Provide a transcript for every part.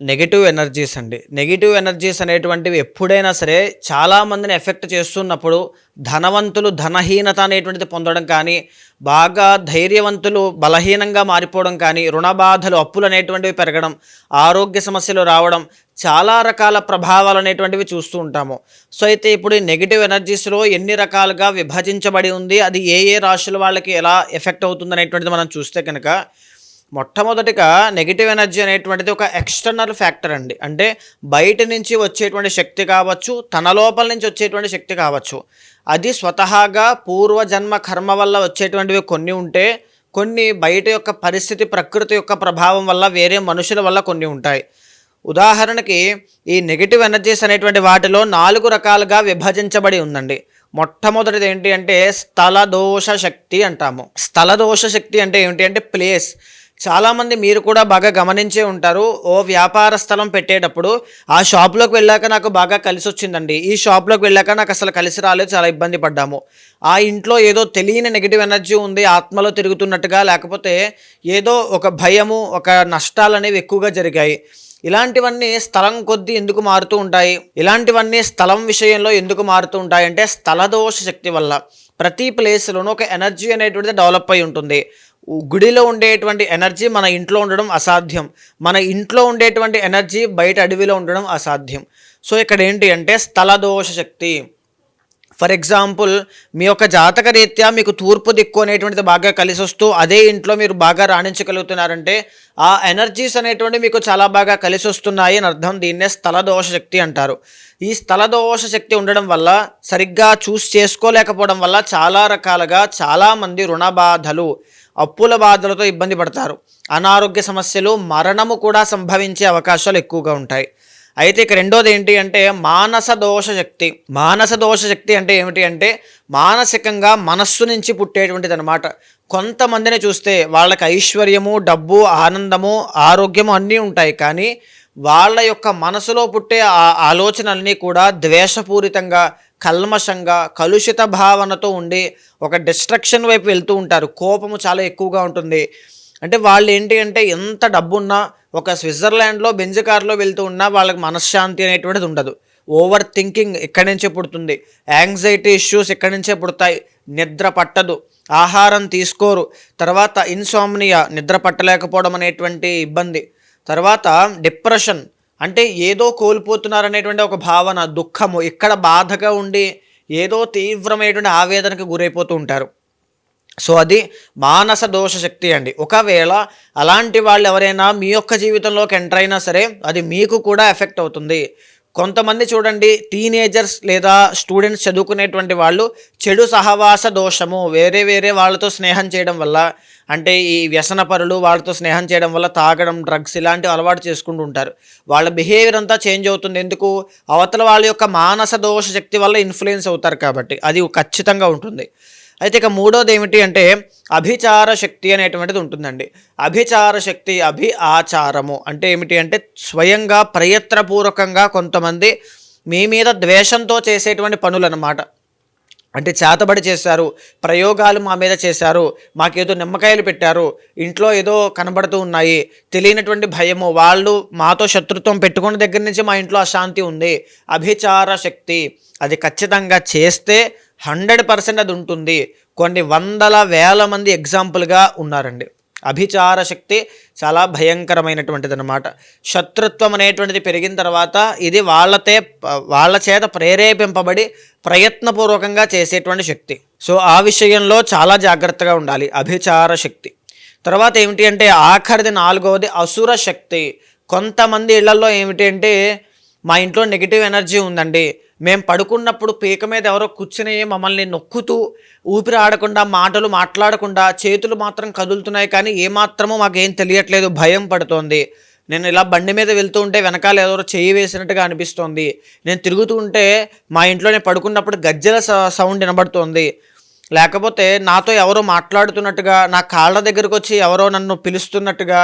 Negative energies అండి. Negative energies అనేటువంటివి ఎప్పుడైనా సరే చాలామందిని ఎఫెక్ట్ చేస్తున్నప్పుడు ధనవంతులు ధనహీనత అనేటువంటిది పొందడం కానీ బాగా ధైర్యవంతులు బలహీనంగా మారిపోవడం కానీ రుణబాధలు అప్పులు అనేటువంటివి పెరగడం ఆరోగ్య సమస్యలు రావడం చాలా రకాల ప్రభావాలు అనేటువంటివి చూస్తూ ఉంటాము. సో అయితే ఇప్పుడు ఈ నెగిటివ్ ఎనర్జీస్లో ఎన్ని రకాలుగా విభజించబడి ఉంది అది ఏ ఏ రాశుల వాళ్ళకి ఎలా ఎఫెక్ట్ అవుతుంది అనేటువంటిది మనం చూస్తే కనుక మొట్టమొదటిగా నెగిటివ్ ఎనర్జీ అనేటువంటిది ఒక ఎక్స్టర్నల్ ఫ్యాక్టర్ అండి. అంటే బయట నుంచి వచ్చేటువంటి శక్తి కావచ్చు తన లోపల నుంచి వచ్చేటువంటి శక్తి కావచ్చు. అది స్వతహాగా పూర్వజన్మ కర్మ వల్ల వచ్చేటువంటివి కొన్ని ఉంటే కొన్ని బయట యొక్క పరిస్థితి ప్రకృతి యొక్క ప్రభావం వల్ల వేరే మనుషుల వల్ల కొన్ని ఉంటాయి. ఉదాహరణకి ఈ నెగిటివ్ ఎనర్జీస్ అనేటువంటి వాటిలో నాలుగు రకాలుగా విభజించబడి ఉందండి. మొట్టమొదటిది ఏంటి అంటే స్థల దోష శక్తి అంటాము. స్థల దోష శక్తి అంటే ఏంటి అంటే ప్లేస్ చాలామంది మీరు కూడా బాగా గమనించే ఉంటారు. ఓ వ్యాపార స్థలం పెట్టేటప్పుడు ఆ షాప్లోకి వెళ్ళాక నాకు బాగా కలిసి వచ్చిందండి ఈ షాప్లోకి వెళ్ళాక నాకు అసలు కలిసి రాలేదు చాలా ఇబ్బంది పడ్డాము. ఆ ఇంట్లో ఏదో తెలియని నెగిటివ్ ఎనర్జీ ఉంది ఆత్మలో తిరుగుతున్నట్టుగా లేకపోతే ఏదో ఒక భయము ఒక నష్టాలు అనేవి ఎక్కువగా జరిగాయి. ఇలాంటివన్నీ స్థలం కొద్దీ ఎందుకు మారుతూ ఉంటాయి? ఇలాంటివన్నీ స్థలం విషయంలో ఎందుకు మారుతూ ఉంటాయి? అంటే స్థలదోష శక్తి వల్ల ప్రతి ప్లేస్లోనూ ఒక ఎనర్జీ అనేటువంటిది డెవలప్ అయి ఉంటుంది. గుడిలో ఉండేటువంటి ఎనర్జీ మన ఇంట్లో ఉండడం అసాధ్యం. మన ఇంట్లో ఉండేటువంటి ఎనర్జీ బయట అడవిలో ఉండడం అసాధ్యం. సో ఇక్కడ ఏంటి అంటే స్థలదోష శక్తి. ఫర్ ఎగ్జాంపుల్ మీ యొక్క జాతక రీత్యా మీకు తూర్పు దిక్కు అనేటువంటిది బాగా కలిసి వస్తూ అదే ఇంట్లో మీరు బాగా రాణించగలుగుతున్నారంటే ఆ ఎనర్జీస్ అనేటువంటి మీకు చాలా బాగా కలిసి వస్తున్నాయి అని అర్థం. దీన్నే స్థలదోష శక్తి అంటారు. ఈ స్థలదోష శక్తి ఉండడం వల్ల సరిగ్గా చూస్ చేసుకోలేకపోవడం వల్ల చాలా రకాలుగా చాలామంది రుణ బాధలు అప్పుల బాధలతో ఇబ్బంది పడతారు. అనారోగ్య సమస్యలు మరణము కూడా సంభవించే అవకాశాలు ఎక్కువగా ఉంటాయి. అయితే ఇక రెండోది ఏంటి అంటే మానస దోష శక్తి. మానస దోష శక్తి అంటే ఏమిటి అంటే మానసికంగా మనస్సు నుంచి పుట్టేటువంటిది అనమాట కొంతమందిని చూస్తే వాళ్ళకి ఐశ్వర్యము డబ్బు ఆనందము ఆరోగ్యము అన్నీ ఉంటాయి. కానీ వాళ్ళ యొక్క మనసులో పుట్టే ఆ ఆలోచనలన్నీ కూడా ద్వేషపూరితంగా కల్మషంగా కలుషిత భావనతో ఉండి ఒక డిస్ట్రక్షన్ వైపు వెళ్తూ ఉంటారు. కోపము చాలా ఎక్కువగా ఉంటుంది. అంటే వాళ్ళు ఏంటి అంటే ఎంత డబ్బున్నా ఒక స్విట్జర్లాండ్లో బెంజ్ కార్లో వెళ్తూ ఉన్నా వాళ్ళకి మనశ్శాంతి అనేటువంటిది ఉండదు. ఓవర్ థింకింగ్ ఇక్కడి నుంచే పుడుతుంది? యాంగ్జైటీ ఇష్యూస్ ఇక్కడి నుంచే పుడతాయి? నిద్ర పట్టదు. ఆహారం తీసుకోరు. తర్వాత ఇన్సోమ్నియా నిద్ర పట్టలేకపోవడం అనేటువంటి ఇబ్బంది. తర్వాత డిప్రెషన్ అంటే ఏదో కోల్పోతున్నారనేటువంటి ఒక భావన దుఃఖము ఇక్కడ బాధగా ఉండి ఏదో తీవ్రమైనటువంటి ఆవేదనకు గురైపోతూ ఉంటారు. సో అది మానస దోష శక్తి అండి. ఒకవేళ అలాంటి వాళ్ళు ఎవరైనా మీ యొక్క జీవితంలోకి ఎంటర్ అయినా సరే అది మీకు కూడా ఎఫెక్ట్ అవుతుంది. కొంతమంది చూడండి టీనేజర్స్ లేదా స్టూడెంట్స్ చదువుకునేటువంటి వాళ్ళు చెడు సహవాస దోషము వేరే వేరే వాళ్ళతో స్నేహం చేయడం వల్ల అంటే ఈ వ్యసన పరులు వాళ్ళతో స్నేహం చేయడం వల్ల తాగడం డ్రగ్స్ ఇలాంటివి అలవాటు చేసుకుంటూ ఉంటారు. వాళ్ళ బిహేవియర్ అంతా చేంజ్ అవుతుంది. ఎందుకు? అవతల వాళ్ళ యొక్క మానస దోష శక్తి వల్ల ఇన్ఫ్లుయెన్స్ అవుతారు కాబట్టి. అది ఖచ్చితంగా ఉంటుంది. అయితే ఇక మూడోది ఏమిటి అంటే అభిచార శక్తి అనేటువంటిది ఉంటుందండి. అభిచార శక్తి అభి ఆచారము అంటే ఏమిటి అంటే స్వయంగా ప్రయత్నపూర్వకంగా కొంతమంది మీ మీద ద్వేషంతో చేసేటువంటి పనులు అన్నమాట అంటే చేతబడి చేశారు ప్రయోగాలు మా మీద చేశారు మాకేదో నిమ్మకాయలు పెట్టారు ఇంట్లో ఏదో కనబడుతూ ఉన్నాయి తెలియనటువంటి భయము వాళ్ళు మాతో శత్రుత్వం పెట్టుకున్న దగ్గర నుంచి మా ఇంట్లో అశాంతి ఉంది. అభిచార శక్తి అది ఖచ్చితంగా చేస్తే హండ్రెడ్ పర్సెంట్ అది ఉంటుంది. కొన్ని వందల వేల మంది ఎగ్జాంపుల్గా ఉన్నారండి. అభిచార శక్తి చాలా భయంకరమైనటువంటిది అనమాట శత్రుత్వం అనేటువంటిది పెరిగిన తర్వాత ఇది వాళ్ళతే వాళ్ళ చేత ప్రేరేపింపబడి ప్రయత్నపూర్వకంగా చేసేటువంటి శక్తి. సో ఆ విషయంలో చాలా జాగ్రత్తగా ఉండాలి అభిచార శక్తి తర్వాత ఏమిటి అంటే ఆఖరిది నాలుగవది అసుర శక్తి కొంతమంది ఇళ్ళలో ఏమిటి అంటే మా ఇంట్లో నెగిటివ్ ఎనర్జీ ఉందండి. మేము పడుకున్నప్పుడు పీక మీద ఎవరో కూర్చుని మమ్మల్ని నొక్కుతూ ఊపిరి ఆడకుండా మాటలు మాట్లాడకుండా చేతులు మాత్రం కదులుతున్నాయి కానీ ఏమాత్రమో మాకేం తెలియట్లేదు. భయం పడుతోంది. నేను ఇలా బండి మీద వెళ్తూ ఉంటే వెనకాల ఎవరో చేయి వేసినట్టుగా అనిపిస్తోంది. నేను తిరుగుతూ ఉంటే మా ఇంట్లో నేను పడుకున్నప్పుడు గజ్జల సౌండ్ వినబడుతోంది. లేకపోతే నాతో ఎవరో మాట్లాడుతున్నట్టుగా నా కాళ్ళ దగ్గరకు వచ్చి ఎవరో నన్ను పిలుస్తున్నట్టుగా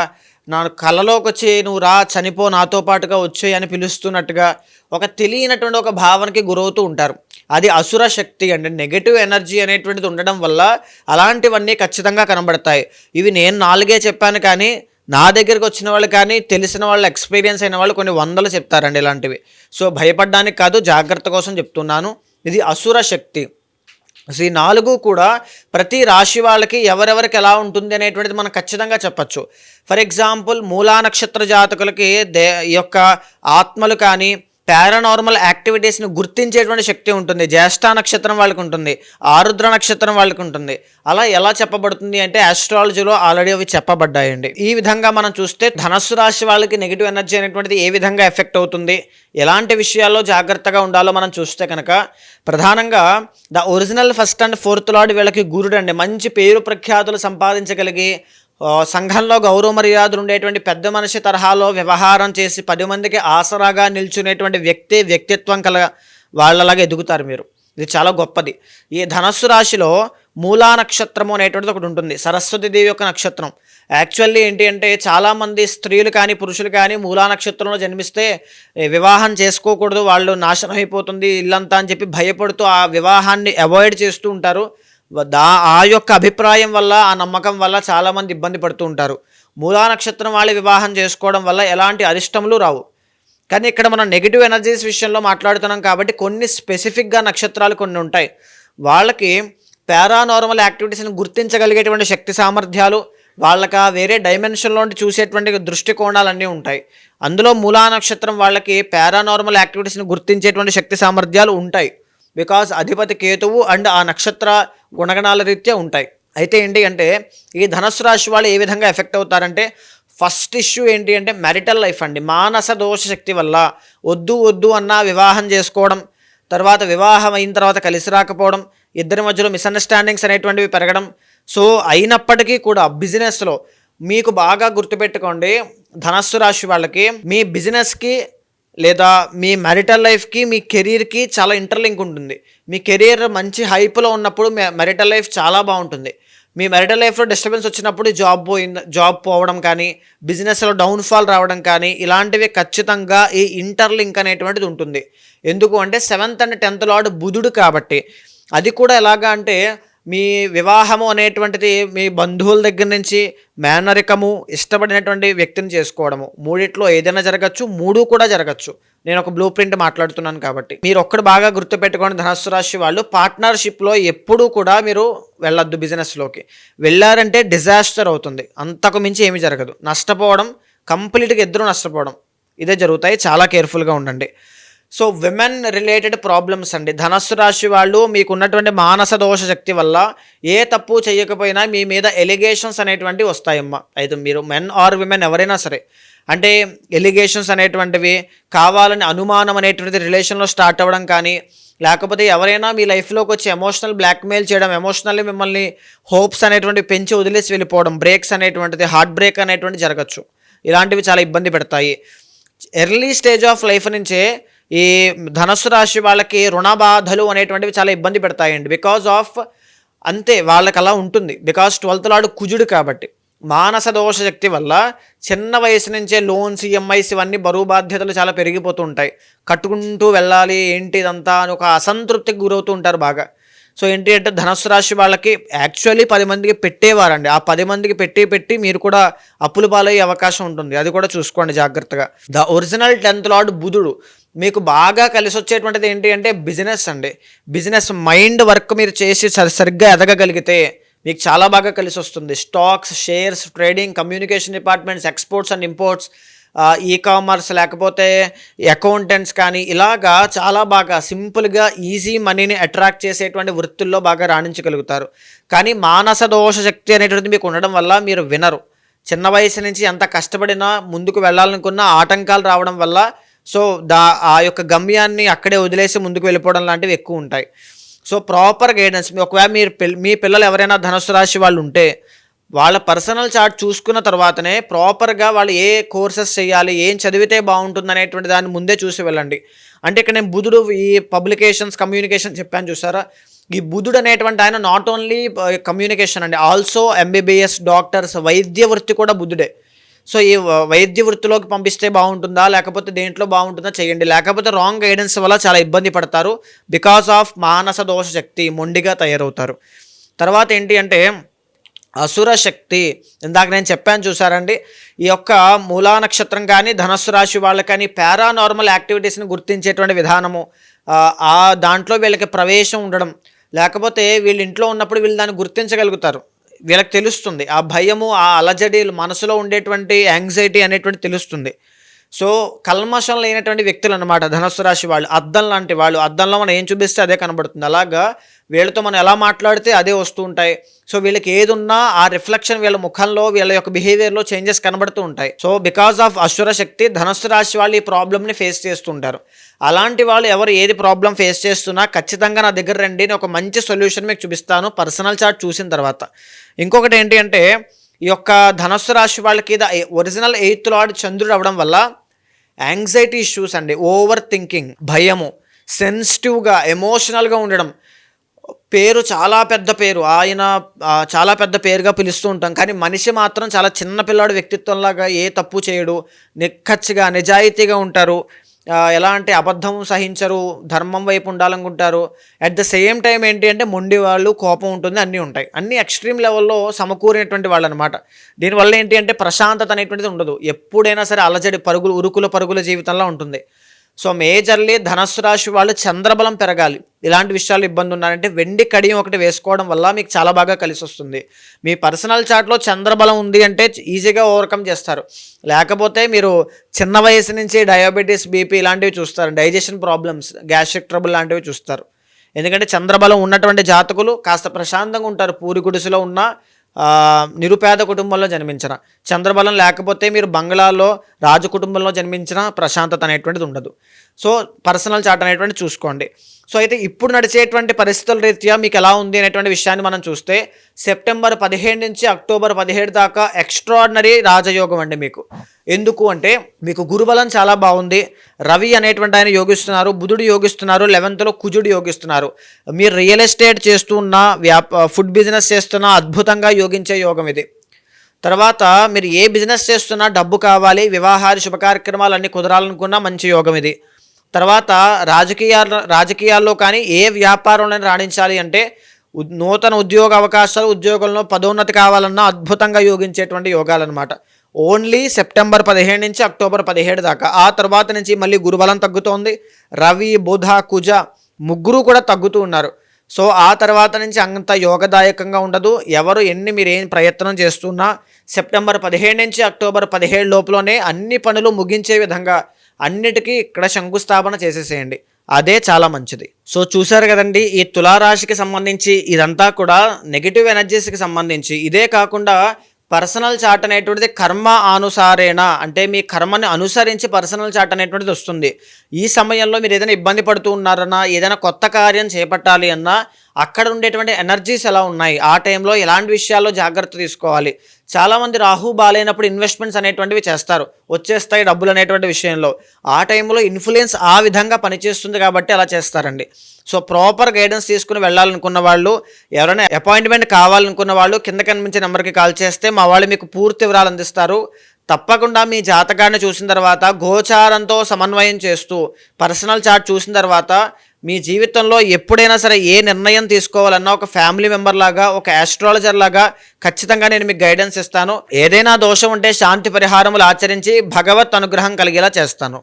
నా కళలోకి వచ్చి నువ్వు రా చనిపో నాతో పాటుగా వచ్చే అని పిలుస్తున్నట్టుగా ఒక తెలియనటువంటి ఒక భావనకి గురవుతూ ఉంటారు. అది అసుర శక్తి అండి. నెగటివ్ ఎనర్జీ అనేటువంటిది ఉండడం వల్ల అలాంటివన్నీ ఖచ్చితంగా కనబడతాయి. ఇవి నేను నాలుగే చెప్పాను కానీ నా దగ్గరికి వచ్చిన వాళ్ళు కానీ తెలిసిన వాళ్ళు ఎక్స్పీరియన్స్ అయిన వాళ్ళు కొన్ని వందలు చెప్తారండి ఇలాంటివి. సో భయపడడానికి కాదు జాగ్రత్త కోసం చెప్తున్నాను. ఇది అసుర శక్తి. సో ఈ నాలుగు కూడా ప్రతి రాశి వాళ్ళకి ఎవరెవరికి ఎలా ఉంటుంది అనేటువంటిది మనం ఖచ్చితంగా చెప్పచ్చు. ఫర్ ఎగ్జాంపుల్ మూలా నక్షత్ర జాతకులకి దే యొక్క ఆత్మలు కానీ పారానార్మల్ యాక్టివిటీస్ని గుర్తించేటువంటి శక్తి ఉంటుంది. జ్యేష్ఠ నక్షత్రం వాళ్ళకి ఉంటుంది. ఆరుద్ర నక్షత్రం వాళ్ళకి ఉంటుంది. అలా ఎలా చెప్పబడుతుంది అంటే ఆస్ట్రాలజీలో ఆల్రెడీ అవి చెప్పబడ్డాయండి. ఈ విధంగా మనం చూస్తే ధనస్సు రాశి వాళ్ళకి నెగిటివ్ ఎనర్జీ అనేటువంటిది ఏ విధంగా ఎఫెక్ట్ అవుతుంది? ఎలాంటి విషయాల్లో జాగ్రత్తగా ఉండాలో మనం చూస్తే కనుక ప్రధానంగా the original first and fourth lord వీళ్ళకి గురుడు అండి మంచి పేరు ప్రఖ్యాతులు సంపాదించగలిగి సంఘంలో గౌరవ మర్యాదలు ఉండేటువంటి పెద్ద మనిషి తరహాలో వ్యవహారం చేసి పది మందికి ఆసరాగా నిల్చునేటువంటి వ్యక్తి వ్యక్తిత్వం కల వాళ్ళలాగా ఎదుగుతారు మీరు. ఇది చాలా గొప్పది. ఈ ధనస్సు రాశిలో మూలా నక్షత్రము అనేటువంటిది ఒకటి ఉంటుంది. సరస్వతి దేవి యొక్క నక్షత్రం. యాక్చువల్లీ ఏంటి అంటే చాలామంది స్త్రీలు కానీ పురుషులు కానీ మూలా నక్షత్రంలో జన్మిస్తే వివాహం చేసుకోకూడదు వాళ్ళు నాశనం అయిపోతుంది ఇల్లంతా అని చెప్పి భయపడుతూ ఆ వివాహాన్ని అవాయిడ్ చేస్తూ ఉంటారు. దా ఆ యొక్క అభిప్రాయం వల్ల ఆ నమ్మకం వల్ల చాలామంది ఇబ్బంది పడుతూ ఉంటారు. మూలా నక్షత్రం వాళ్ళు వివాహం చేసుకోవడం వల్ల ఎలాంటి అరిష్టములు రావు. కానీ ఇక్కడ మనం నెగిటివ్ ఎనర్జీస్ విషయంలో మాట్లాడుతున్నాం కాబట్టి కొన్ని స్పెసిఫిక్గా నక్షత్రాలు కొన్ని ఉంటాయి. వాళ్ళకి పారానార్మల్ యాక్టివిటీస్ని గుర్తించగలిగేటువంటి శక్తి సామర్థ్యాలు వాళ్ళకి ఆ వేరే డైమెన్షన్లో చూసేటువంటి దృష్టికోణాలన్నీ ఉంటాయి. అందులో మూలా నక్షత్రం వాళ్ళకి పారానార్మల్ యాక్టివిటీస్ని గుర్తించేటువంటి శక్తి సామర్థ్యాలు ఉంటాయి. బికాస్ అధిపతి కేతువు అండ్ ఆ నక్షత్ర గుణగణాల రీత్యా ఉంటాయి. అయితే ఏంటి అంటే ఈ ధనస్సు రాశి వాళ్ళు ఏ విధంగా ఎఫెక్ట్ అవుతారంటే ఫస్ట్ ఇష్యూ ఏంటి అంటే మ్యారిటల్ లైఫ్ అండి. మానస దోష శక్తి వల్ల వద్దు వద్దు అన్న వివాహం చేసుకోవడం తర్వాత వివాహం అయిన తర్వాత కలిసి రాకపోవడం ఇద్దరి మధ్యలో మిస్అండర్స్టాండింగ్స్ అనేటువంటివి పెరగడం. సో అయినప్పటికీ కూడా బిజినెస్లో మీకు బాగా గుర్తుపెట్టుకోండి ధనస్సు రాశి వాళ్ళకి మీ బిజినెస్కి లేదా మీ మ్యారిటల్ లైఫ్కి మీ కెరీర్కి చాలా ఇంటర్లింక్ ఉంటుంది. మీ కెరీర్ మంచి హైప్లో ఉన్నప్పుడు మీ మ్యారిటల్ లైఫ్ చాలా బాగుంటుంది. మీ మ్యారిటల్ లైఫ్లో డిస్టర్బెన్స్ వచ్చినప్పుడు జాబ్ పోయింది జాబ్ పోవడం కానీ బిజినెస్లో డౌన్ఫాల్ రావడం కానీ ఇలాంటివి ఖచ్చితంగా ఈ ఇంటర్లింక్ అనేటువంటిది ఉంటుంది. ఎందుకు అంటే సెవెంత్ అండ్ టెన్త్ లార్డ్ బుధుడు కాబట్టి. అది కూడా ఎలాగా అంటే మీ వివాహము అనేటువంటిది మీ బంధువుల దగ్గర నుంచి మేనరికము ఇష్టపడినటువంటి వ్యక్తిని చేసుకోవడము. మూడిట్లో ఏదైనా జరగచ్చు మూడు కూడా జరగచ్చు. నేను ఒక బ్లూ ప్రింట్ మాట్లాడుతున్నాను కాబట్టి. మీరు ఒక్కడు బాగా గుర్తుపెట్టుకోండి ధనస్సు రాశి వాళ్ళు. పార్ట్నర్షిప్లో ఎప్పుడూ కూడా మీరు వెళ్ళొద్దు బిజినెస్లోకి వెళ్ళారంటే డిజాస్టర్ అవుతుంది. అంతకు మించి ఏమీ జరగదు. నష్టపోవడం కంప్లీట్గా ఇద్దరు నష్టపోవడం. ఇదే జరుగుతాయి. చాలా కేర్ఫుల్గా ఉండండి. సో విమెన్ రిలేటెడ్ ప్రాబ్లమ్స్ అండి. ధనస్సు రాశి వాళ్ళు మీకున్నటువంటి మానస దోష శక్తి వల్ల ఏ తప్పు చేయకపోయినా మీ మీద ఎలిగేషన్స్ అనేటువంటివి వస్తాయమ్మా. అయితే మీరు మెన్ ఆర్ విమెన్ ఎవరైనా సరే అంటే ఎలిగేషన్స్ అనేటువంటివి కావాలని అనుమానం అనేటువంటిది రిలేషన్లో స్టార్ట్ అవ్వడం కానీ లేకపోతే ఎవరైనా మీ లైఫ్లోకి వచ్చి ఎమోషనల్ బ్లాక్మెయిల్ చేయడం ఎమోషనల్లీ మిమ్మల్ని హోప్స్ అనేటువంటి పెంచి వదిలేసి వెళ్ళిపోవడం బ్రేక్స్ అనేటువంటిది హార్ట్ బ్రేక్ అనేటువంటి జరగచ్చు. ఇలాంటివి చాలా ఇబ్బంది పెడతాయి. ఎర్లీ స్టేజ్ ఆఫ్ లైఫ్ నుంచే ఈ ధనస్సు రాశి వాళ్ళకి రుణ బాధలు అనేటువంటివి చాలా ఇబ్బంది పెడతాయండి. బికాజ్ ఆఫ్ అంతే వాళ్ళకి అలా ఉంటుంది. బికాజ్ ట్వెల్త్ లాడు కుజుడు కాబట్టి. మానస దోష శక్తి వల్ల చిన్న వయసు నుంచే లోన్స్ ఈఎంఐస్ ఇవన్నీ బరువు బాధ్యతలు చాలా పెరిగిపోతూ ఉంటాయి. కట్టుకుంటూ వెళ్ళాలి ఏంటి ఇదంతా అని ఒక అసంతృప్తికి గురవుతూ ఉంటారు బాగా. సో ఏంటి అంటే ధనస్సు రాశి వాళ్ళకి యాక్చువల్లీ పది మందికి పెట్టేవారండి. ఆ పది మందికి పెట్టి పెట్టి మీరు కూడా అప్పులు పాలయ్యే అవకాశం ఉంటుంది. అది కూడా చూసుకోండి జాగ్రత్తగా. ద ఒరిజినల్ టెన్త్ లార్డ్ బుధుడు. మీకు బాగా కలిసి వచ్చేటువంటిది ఏంటి అంటే బిజినెస్ అండి. బిజినెస్ మైండ్ వర్క్ మీరు చేసి సరి సరిగ్గా ఎదగగలిగితే మీకు చాలా బాగా కలిసి వస్తుంది stocks shares trading communication departments exports and imports e commerce లేకపోతే అకౌంటెంట్స్ కానీ ఇలాగా చాలా బాగా సింపుల్గా ఈజీ మనీని అట్రాక్ట్ చేసేటువంటి వృత్తుల్లో బాగా రాణించగలుగుతారు. కానీ మానస దోష శక్తి అనేటువంటిది మీకు ఉండడం వల్ల మీరు వినరు. చిన్న వయసు నుంచి ఎంత కష్టపడినా ముందుకు వెళ్ళాలనుకున్న ఆటంకాలు రావడం వల్ల సో దా ఆ యొక్క గమ్యాన్ని అక్కడే వదిలేసి ముందుకు వెళ్ళిపోవడం లాంటివి ఎక్కువ ఉంటాయి. సో ప్రాపర్ గైడెన్స్ ఒకవేళ మీరు పిల్- మీ పిల్లలు ఎవరైనా ధనుసు రాశి వాళ్ళు ఉంటే వాళ్ళ పర్సనల్ చార్ట్ చూసుకున్న తర్వాతనే ప్రాపర్గా వాళ్ళు ఏ కోర్సెస్ చేయాలి ఏం చదివితే బాగుంటుంది అనేటువంటి దాన్ని ముందే చూసి వెళ్ళండి. అంటే ఇక్కడ నేను బుధుడు ఈ పబ్లికేషన్స్ కమ్యూనికేషన్ చెప్పాను చూసారా? ఈ బుధుడు అనేటువంటి ఆయన నాట్ ఓన్లీ కమ్యూనికేషన్ అండి ఆల్సో ఎంబీబీఎస్ డాక్టర్స్ వైద్య వృత్తి కూడా బుధుడే. సో ఈ వైద్య వృత్తిలోకి పంపిస్తే బాగుంటుందా? లేకపోతే దేంట్లో బాగుంటుందా చేయండి. లేకపోతే రాంగ్ గైడెన్స్ వల్ల చాలా ఇబ్బంది పడతారు. బికాస్ ఆఫ్ మానస దోష శక్తి మొండిగా తయారవుతారు. తర్వాత ఏంటి అంటే అసుర శక్తి. ఇందాక నేను చెప్పాను చూసారండి ఈ యొక్క మూలా నక్షత్రం కానీ ధనస్సు రాశి వాళ్ళు కానీ పారానార్మల్ యాక్టివిటీస్ని గుర్తించేటువంటి విధానము. ఆ, దాంట్లో వీళ్ళకి ప్రవేశం ఉండడం. లేకపోతే వీళ్ళు ఇంట్లో ఉన్నప్పుడు వీళ్ళు దాన్ని గుర్తించగలుగుతారు. వీళ్ళకి తెలుస్తుంది. ఆ భయము ఆ అలజడి మనసులో ఉండేటువంటి యాంగ్జైటీ అనేటువంటి తెలుస్తుంది. సో కల్మషం లేనటువంటి వ్యక్తులు అనమాట ధనస్సు రాశి వాళ్ళు అద్దం లాంటి వాళ్ళు. అద్దంలో మనం ఏం చూపిస్తే అదే కనబడుతుంది. అలాగా వీళ్ళతో మనం ఎలా మాట్లాడితే అదే వస్తూ ఉంటాయి. సో వీళ్ళకి ఏది ఉన్నా ఆ రిఫ్లెక్షన్ వీళ్ళ ముఖంలో వీళ్ళ యొక్క బిహేవియర్లో చేంజెస్ కనబడుతూ ఉంటాయి. సో బికాస్ ఆఫ్ అసుర శక్తి ధనస్సు రాశి వాళ్ళు ఈ ప్రాబ్లమ్ని ఫేస్ చేస్తుంటారు అలాంటి వాళ్ళు ఎవరు ఏది ప్రాబ్లం ఫేస్ చేస్తున్నా ఖచ్చితంగా నా దగ్గర రండి నేను ఒక మంచి సొల్యూషన్ మీకు చూపిస్తాను పర్సనల్ చార్ట్ చూసిన తర్వాత. ఇంకొకటి ఏంటి అంటే ఈ యొక్క ధనస్సు రాశి వాళ్ళకి ఒరిజినల్ ఎయిత్ లార్డ్ చంద్రుడు అవ్వడం వల్ల యాంగ్జైటీ ఇష్యూస్ అండి ఓవర్ థింకింగ్ భయము సెన్సిటివ్గా ఎమోషనల్గా ఉండడం. పేరు చాలా పెద్ద పేరు. ఆయన చాలా పెద్ద పేరుగా పిలుస్తూ ఉంటాం. కానీ మనిషి మాత్రం చాలా చిన్న పిల్లాడు వ్యక్తిత్వంలాగా ఏ తప్పు చేయడు. నిక్కచ్చిగా నిజాయితీగా ఉంటారు. ఎలా అంటే అబద్ధం సహించరు ధర్మం వైపు ఉండాలనుకుంటారు. అట్ ద సేమ్ టైం ఏంటి అంటే మొండి వాళ్ళు కోపం ఉంటుంది అన్నీ ఉంటాయి. అన్ని ఎక్స్ట్రీమ్ లెవెల్లో సమకూరినటువంటి వాళ్ళు అనమాట దీనివల్ల ఏంటి అంటే ప్రశాంతత అనేటువంటిది ఉండదు. ఎప్పుడైనా సరే అలజడి పరుగులు ఉరుకుల పరుగుల జీవితంలో ఉంటుంది. సో మేజర్లీ ధనస్సు రాశి వాళ్ళు చంద్రబలం పెరగాలి. ఇలాంటి విషయాలు ఇబ్బంది ఉన్నారంటే వెండి కడియం ఒకటి వేసుకోవడం వల్ల మీకు చాలా బాగా కలిసి వస్తుంది మీ పర్సనల్ చాట్లో చంద్రబలం ఉంది అంటే ఈజీగా ఓవర్కమ్ చేస్తారు. లేకపోతే మీరు చిన్న వయసు నుంచి డయాబెటీస్ బీపీ ఇలాంటివి చూస్తారు. డైజెషన్ ప్రాబ్లమ్స్ గ్యాస్ట్రిక్ ట్రబుల్ లాంటివి చూస్తారు. ఎందుకంటే చంద్రబలం ఉన్నటువంటి జాతకులు కాస్త ప్రశాంతంగా ఉంటారు. పూరి గుడిసెలో ఉన్న నిరుపేద కుటుంబంలో జన్మించిన. చంద్రబలం లేకపోతే మీరు బంగ్లాలో రాజు కుటుంబంలో జన్మించిన ప్రశాంతత అనేటువంటిది ఉండదు. సో పర్సనల్ చాట్ అనేటువంటి చూసుకోండి. సో అయితే ఇప్పుడు నడిచేటువంటి పరిస్థితుల రీత్యా మీకు ఎలా ఉంది అనేటువంటి విషయాన్ని మనం చూస్తే సెప్టెంబర్ పదిహేడు నుంచి అక్టోబర్ పదిహేడు దాకా ఎక్స్ట్రాడినరీ రాజయోగం అండి మీకు. ఎందుకు అంటే మీకు గురుబలం చాలా బాగుంది. రవి అనేటువంటి ఆయన యోగిస్తున్నారు బుధుడు యోగిస్తున్నారు లెవెన్త్లో కుజుడు యోగిస్తున్నారు. మీరు రియల్ ఎస్టేట్ చేస్తున్న వ్యాప ఫుడ్ బిజినెస్ చేస్తున్న అద్భుతంగా యోగించే యోగం ఇది. తర్వాత మీరు ఏ బిజినెస్ చేస్తున్నా డబ్బు కావాలి వివాహాది శుభ కార్యక్రమాలన్నీ కుదరాలనుకున్నా మంచి యోగం ఇది. తర్వాత రాజకీయాల్లో రాజకీయాల్లో కానీ ఏ వ్యాపారంలో రాణించాలి అంటే నూతన ఉద్యోగ అవకాశాలు ఉద్యోగంలో పదోన్నతి కావాలన్నా అద్భుతంగా యోగించేటువంటి యోగాలన్నమాట. ఓన్లీ సెప్టెంబర్ పదిహేడు నుంచి అక్టోబర్ పదిహేడు దాకా. ఆ తర్వాత నుంచి మళ్ళీ గురుబలం తగ్గుతోంది. రవి బుధ కుజ ముగ్గురు కూడా తగ్గుతూ ఉన్నారు. సో ఆ తర్వాత నుంచి అంత యోగదాయకంగా ఉండదు. ఎవరు ఎన్ని మీరు ఏం ప్రయత్నం చేస్తున్నా సెప్టెంబర్ పదిహేడు నుంచి అక్టోబర్ పదిహేడు లోపలనే అన్ని పనులు ముగించే విధంగా అన్నిటికీ ఇక్కడ శంకుస్థాపన చేసేసేయండి. అదే చాలా మంచిది. సో చూసారు కదండి ఈ తులారాశికి సంబంధించి ఇదంతా కూడా నెగిటివ్ ఎనర్జీస్కి సంబంధించి. ఇదే కాకుండా పర్సనల్ చార్ట్ అనేటువంటిది కర్మ అనుసారేనా అంటే మీ కర్మని అనుసరించి పర్సనల్ చార్ట్ అనేటువంటిది వస్తుంది. ఈ సమయంలో మీరు ఏదైనా ఇబ్బంది పడుతూ ఉన్నారన్నా ఏదైనా కొత్త కార్యం చేపట్టాలి అన్నా అక్కడ ఉండేటువంటి ఎనర్జీస్ ఎలా ఉన్నాయి? ఆ టైంలో ఎలాంటి విషయాల్లో జాగ్రత్త తీసుకోవాలి? చాలామంది రాహు బాగాలేనప్పుడు ఇన్వెస్ట్మెంట్స్ అనేటువంటివి చేస్తారు. వచ్చేస్తాయి డబ్బులు అనేటువంటి విషయంలో. ఆ టైంలో ఇన్ఫ్లుయెన్స్ ఆ విధంగా పనిచేస్తుంది కాబట్టి అలా చేస్తారండి. సో ప్రాపర్ గైడెన్స్ తీసుకుని వెళ్ళాలనుకున్న వాళ్ళు ఎవరైనా అపాయింట్మెంట్ కావాలనుకున్న వాళ్ళు కింద కనిపించే నెంబర్కి కాల్ చేస్తే మా వాళ్ళు మీకు పూర్తి వివరాలు అందిస్తారు. తప్పకుండా మీ జాతకాన్ని చూసిన తర్వాత గోచారంతో సమన్వయం చేస్తూ పర్సనల్ చార్ట్ చూసిన తర్వాత మీ జీవితంలో ఎప్పుడైనా సరే ఏ నిర్ణయం తీసుకోవాలన్నా ఒక ఫ్యామిలీ మెంబర్ లాగా ఒక ఆస్ట్రాలజర్ లాగా ఖచ్చితంగా నేను మీకు గైడెన్స్ ఇస్తాను. ఏదైనా దోషం ఉంటే శాంతి పరిహారములు ఆచరించి భగవత్ అనుగ్రహం కలిగేలా చేస్తాను.